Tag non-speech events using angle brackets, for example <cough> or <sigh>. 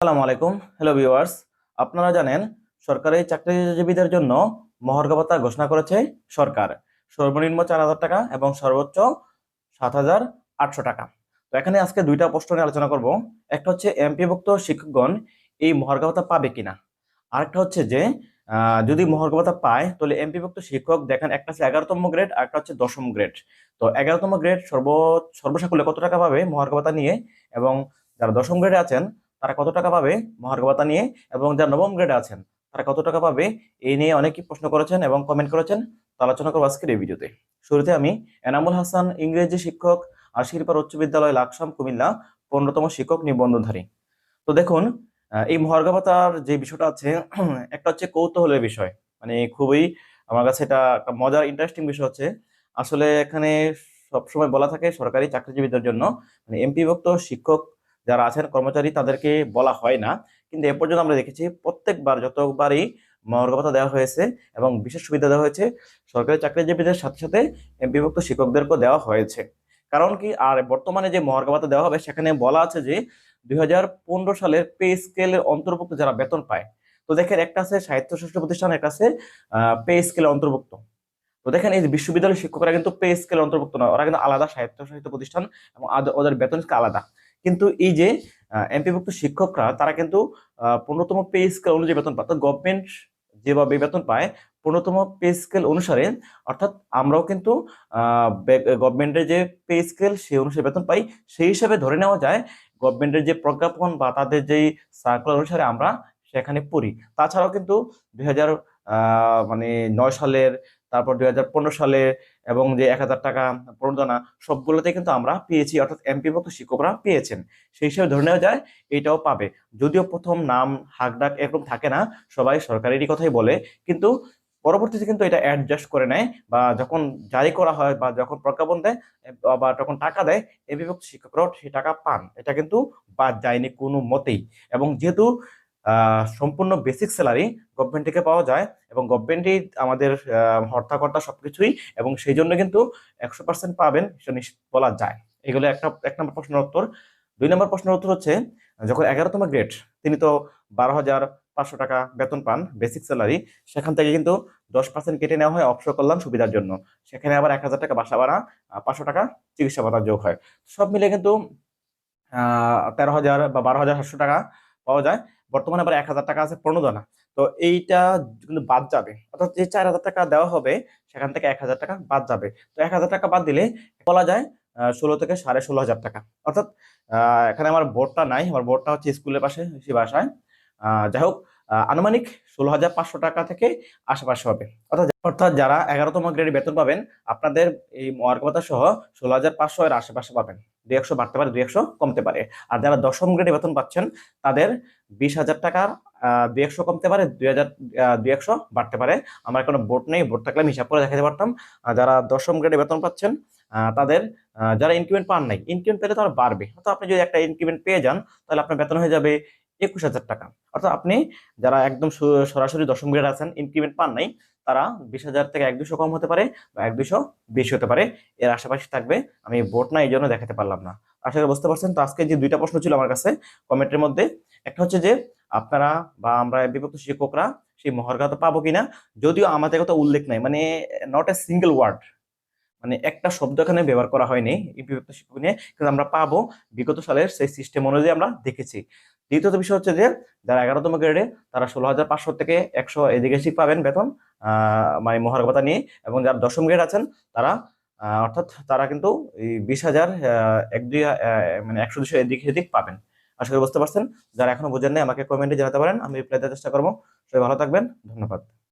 আসসালামু আলাইকুম। Hello viewers আপনারা জানেন, সরকারি চাকরিজীবীদের জন্য মহার্ঘ ভাতা ঘোষণা করেছে সরকার। সর্বনিম্ন চার হাজার টাকা এবং সর্বোচ্চ সাত হাজার আটশো টাকা। তো এখানে আজকে দুইটা প্রশ্ন নিয়ে আলোচনা করব। একটা হচ্ছে এমপিভুক্ত শিক্ষকগণ এই মহার্ঘ ভাতা পাবে কিনা? আরেকটা হচ্ছে যে যদি মহার্ঘ ভাতা পায়, তাহলে এমপিভুক্ত শিক্ষক দেখেন একটা হচ্ছে এগারোতম গ্রেড আর একটা হচ্ছে দশম গ্রেড তো এগারোতম গ্রেড সর্ব, সর্বসাকুল্যে কত টাকা পাবে মহার্ঘ ভাতা নিয়ে? এবং যারা দশম গ্রেডে আছেন তারা কত টাকা পাবে? মহার্ঘ ভাতা নিয়ে এবং যারা নবম গ্রেডে আছেন, তারা কত টাকা পাবে? এই নিয়ে অনেকেই প্রশ্ন করেছেন এবং কমেন্ট করেছেন। তো আলোচনা করব আজকের এই ভিডিওতে। শুরুতে আমি এনামুল হাসান, ইংরেজি শিক্ষক আশিরপার উচ্চ বিদ্যালয়, লাকসাম, কুমিল্লা, পনেরোতম শিক্ষক নিবন্ধনধারী। তো দেখুন এই মহার্ঘ ভাতার যে বিষয়টা আছে, <clears throat> একটা হচ্ছে কৌতূহলের বিষয়। মানে খুবই আমার কাছে এটা একটা মজার ইন্টারেস্টিং বিষয় হচ্ছে। আসলে এখানে সবসময় বলা থাকে সরকারি চাকরিজীবীদের জন্য মানে এমপিভুক্ত শিক্ষক যারা আছেন কর্মচারী, তাদেরকে বলা হয় না। কিন্তু এ পর্যন্ত আমরা দেখেছি প্রত্যেকবার, যতবারই মহার্ঘ ভাতা দেওয়া হয়েছে এবং বিশেষ সুবিধা দেওয়া হয়েছে, সরকারি চাকরিজীবীদের সাথে সাথে বিভক্ত শিক্ষকদেরকেও দেওয়া হয়েছে। কারণ কি, আর বর্তমানে যে মহার্ঘ ভাতা দেওয়া হবে, সেখানে বলা আছে যে দুই সালের পে স্কেলের অন্তর্ভুক্ত যারা বেতন পায়, তো দেখেন একটা আছে সাহিত্য শাস্ত্র প্রতিষ্ঠান, একটা আছে পে স্কেলে অন্তর্ভুক্ত। তো দেখেন এই বিশ্ববিদ্যালয়ের শিক্ষকরা কিন্তু পে স্কেলে অন্তর্ভুক্ত নয়, ওরা কিন্তু আলাদা সাহিত্য সাহিত্য প্রতিষ্ঠান এবং ওদের বেতন স্কেল আলাদা। কিন্তু এই যে এমপিভুক্ত শিক্ষকরা, তারা কিন্তু পনেরোতম পে স্কেল অনুযায়ী বেতন পায়। তো গভর্নমেন্ট যেভাবে বেতন পায়, পনেরোতম পে স্কেল অনুসারে, অর্থাৎ আমরাও কিন্তু গভর্নমেন্টের যে পে স্কেল সেই অনুসারে বেতন পাই। সেই হিসাবে ধরে নেওয়া যায় গভর্নমেন্টের যে প্রজ্ঞাপন বা তাদের যেই সার্কুলার অনুসারে আমরা সেখানে পড়ি। তাছাড়াও কিন্তু দুই হাজার মানে নয় সালের তারপর দুই হাজার পনেরো সালে এবং যে এক হাজার টাকা প্রণোদনা সবগুলোতে কিন্তু আমরা পেয়েছি, অর্থাৎ এমপিভুক্ত শিক্ষকরা পেয়েছেন। সেই হিসেবে ধরে নেওয়া যায়, এটাও পাবে। যদিও প্রথম নাম হাকডাক এরকম থাকে না, সবাই সরকারেরই কথাই বলে, কিন্তু পরবর্তীতে কিন্তু এটা অ্যাডজাস্ট করে নেয় বা যখন জারি করা হয় বা যখন প্রজ্ঞাপন দেয় বা যখন টাকা দেয়, এমপিভুক্ত শিক্ষকরাও সেই টাকা পান। এটা কিন্তু বাদ যায়নি কোনো মতেই। এবং যেহেতু সম্পূর্ণ বেসিক স্যালারি গভর্নমেন্ট থেকে পাওয়া যায় এবং গভর্নমেন্টই আমাদের হর্তাকর্তা সবকিছুই এবং সেই জন্য কিন্তু একশো পার্সেন্ট পাবেন, সেটা নিশ্চিত বলা যায়। এগুলো একটা এক নম্বর প্রশ্নের উত্তর। দুই নম্বর প্রশ্নের উত্তর হচ্ছে, যখন এগারোতম গ্রেড তিনি তো বারো হাজার পাঁচশো টাকা বেতন পান বেসিক স্যালারি সেখান থেকে কিন্তু দশ পার্সেন্ট কেটে নেওয়া হয় অবসর কল্যাণ সুবিধার জন্য। সেখানে আবার এক হাজার টাকা বাসা ভাড়া পাঁচশো টাকা চিকিৎসা ভাতা যোগ হয়। সব মিলে কিন্তু তেরো হাজার বা বারো হাজার সাতশো টাকা পাওয়া যায়। বর্তমানে আবার এক হাজার টাকা আছে প্রণোদনা। তো এইটা কিন্তু বাদ যাবে। অর্থাৎ যে চার হাজার টাকা দেওয়া হবে, সেখান থেকে এক হাজার টাকা বাদ যাবে। তো এক হাজার টাকা বাদ দিলে বলা যায় ষোলো থেকে সাড়ে ষোলো হাজার টাকা। অর্থাৎ এখানে আমার বোর্ডটা নাই। আমার বোর্ডটা হচ্ছে স্কুলের পাশে সে বাসায়। যাই হোক আনুমানিক ষোলো হাজার পাঁচশো টাকা থেকে আশেপাশে হবে। অর্থাৎ অর্থাৎ যারা এগারোতম গ্রেডে বেতন পাবেন, আপনাদের এই মহার্ঘতা সহ ষোলো হাজার পাঁচশো এর আশেপাশে পাবেন। দুই একশো বাড়তে পারে, দুই একশো কমতে পারে। আর যারা দশম গ্রেডে বেতন পাচ্ছেন, তাদের বিশ হাজার টাকার দুই একশো কমতে পারে, দুই হাজার দুই একশো বাড়তে পারে। আমার কোনো বোর্ড নেই, বোর্ড থাকলে আমি হিসাব করে দেখাতে পারতাম। যারা দশম গ্রেডে বেতন পাচ্ছেন তাদের যারা ইনক্রিমেন্ট পান নাই ইনক্রিমেন্ট পেলে তারা বাড়বে। অর্থাৎ আপনি যদি একটা ইনক্রিমেন্ট পেয়ে যান, তাহলে আপনার বেতন হয়ে যাবে একুশ হাজার টাকা। অর্থাৎ আপনি যারা একদম সরাসরি দশম গ্রেড আছেন ইনক্রিমেন্ট পান নাই, তারা বিশ হাজার থেকে এক দুশো কম হতে পারে বা এক দুশো বেশি হতে পারে। এর আশেপাশে থাকবে, আমি বোর্ড না, এই জন্য দেখাতে পারলাম না। আশা করি বুঝতে পারছেন। তো আজকে যে দুইটা প্রশ্ন ছিল আমার কাছে কমেন্টের মধ্যে, একটা হচ্ছে যে, আপনারা বা আমরা বিভক্ত শিক্ষকরা সেই মহার্ঘাত পাবো কিনা? যদিও আমাদের কথা উল্লেখ নাই মানে নট এ সিঙ্গেল ওয়ার্ড মানে একটা শব্দ এখানে ব্যবহার করা হয়নি এই বিভক্ত শিক্ষক নিয়ে, কিন্তু আমরা পাবো। বিগত সালের সেই সিস্টেম অনুযায়ী আমরা দেখেছি। দ্বিতীয়ত বিষয় হচ্ছে যে, যারা এগারোতম গ্রেডে তারা ষোলো হাজার পাঁচশো থেকে একশো এদিকে শিখ পাবেন বেতন মানে মহার্ঘতা নিয়ে। এবং যারা দশম গ্রেড আছেন, তারা অর্থাৎ তারা কিন্তু এই বিশ হাজার এক দুই মানে একশো দুশো এদিক সেদিক পাবেন। আশা করি বুঝতে পারছেন। যারা এখনও বোঝেন নাই, আমাকে কমেন্টে জানাতে পারেন। আমি রিপ্লাই দেওয়ার চেষ্টা করব। সবাই ভালো থাকবেন। ধন্যবাদ।